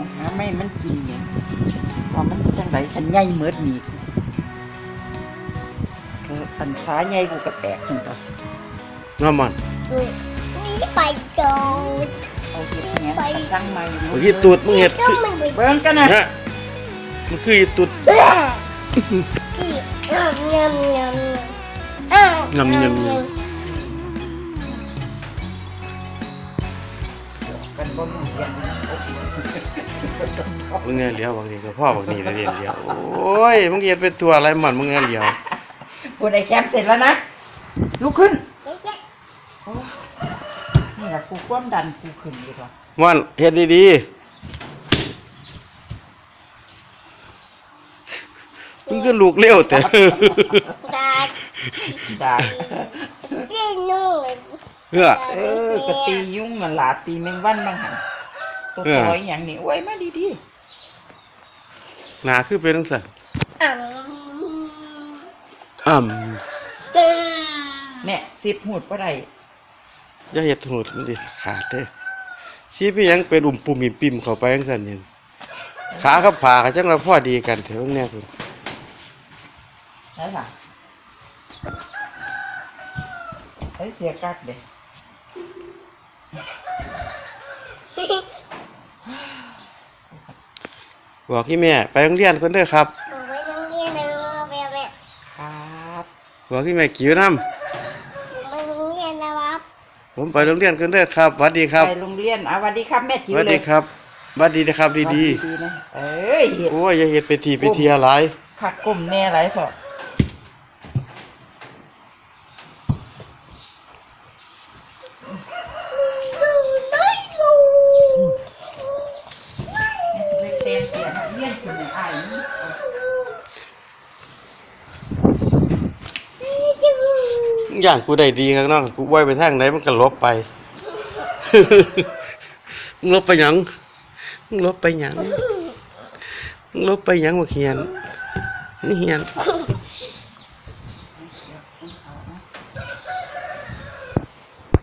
ต้องหาไม่มันกินเนี่ยว่ามันจังไดคันใหญ่เมิดนี่เออปันซ้าใหญ่กูก็แตกขึ้นต่อน้ำมันนี่ไปจองเอาเห็ดเนี้ยไปสร้างใหม่เมื่อกี้ตูดมึงเห็ดก็คือมันไปเบิ่งกันนะฮะมันคืออีตูดอีกงำงำงำอ้าวงำงำ กันบ่รู้เรียนมึงเงี้ยเหลียวบางทีก็พ่อบางทีได้เรียนเหลียวโอ้ยมึงเห็ดเป็นตัวอะไรมันมึงเงี้ยเหลียวกูได้แคมป์เสร็จแล้วนะลุกขึ้นโอ้นี่แหละกูความดันกูขึ้นดีกว่ามันเห็ดดีๆมึงก็ลูกเลี้ยวแต่ตาด่าเก่งนู่น เฮ้อเออกะตียุ่งมันหลาตีแมงวันบางหันตัวเออถอยอย่างนี้โอ้ยมาดีหนาคือเป็นจังซั่นอ่อ่ำำตาๆเนี่ยสิบหูดบ่ได้อย่าเฮ็ดหูดมันสิขาดเด้อสิพี่ยังเป็นอุ่มปุ่มอิ่มปิ่มเข้าไปจังซั่นนี่ขากับผาก็จังว่าพอดีกันแถวเนี้ยพุ่นใช่ค่ะไอ้เสียกัดเด้ บอกพี่แม่ไปโรงเรียนคนเด้อครับเอาไว้ตรงนี้เลยแม่แม่ครับบอกพี่แม่กิ้วน้ไปโรงเรียนนะครับำผมไปโรงเรียนคนเด้อครับสวัสดีครับไปโรงเรียนอะสวัสดีครับแม่สจิ๋ววัสเลดียครับสวัสดีนะครับดีดีๆนะเอ้ยเห็ๆดโอ้ยอย่าเฮ็ดไปทีไปเทียหลายผักกลมแน่ไรสอดเล็กเตียนเตีย อ้ายนี่ย่างกูได้ดีข้างนอกกูไว้ไปทางไหนมันก็ลบไปมึงลบไปหยังมึงลบไปหยังมึงลบไปหยังบ่เขียนนี่เขียน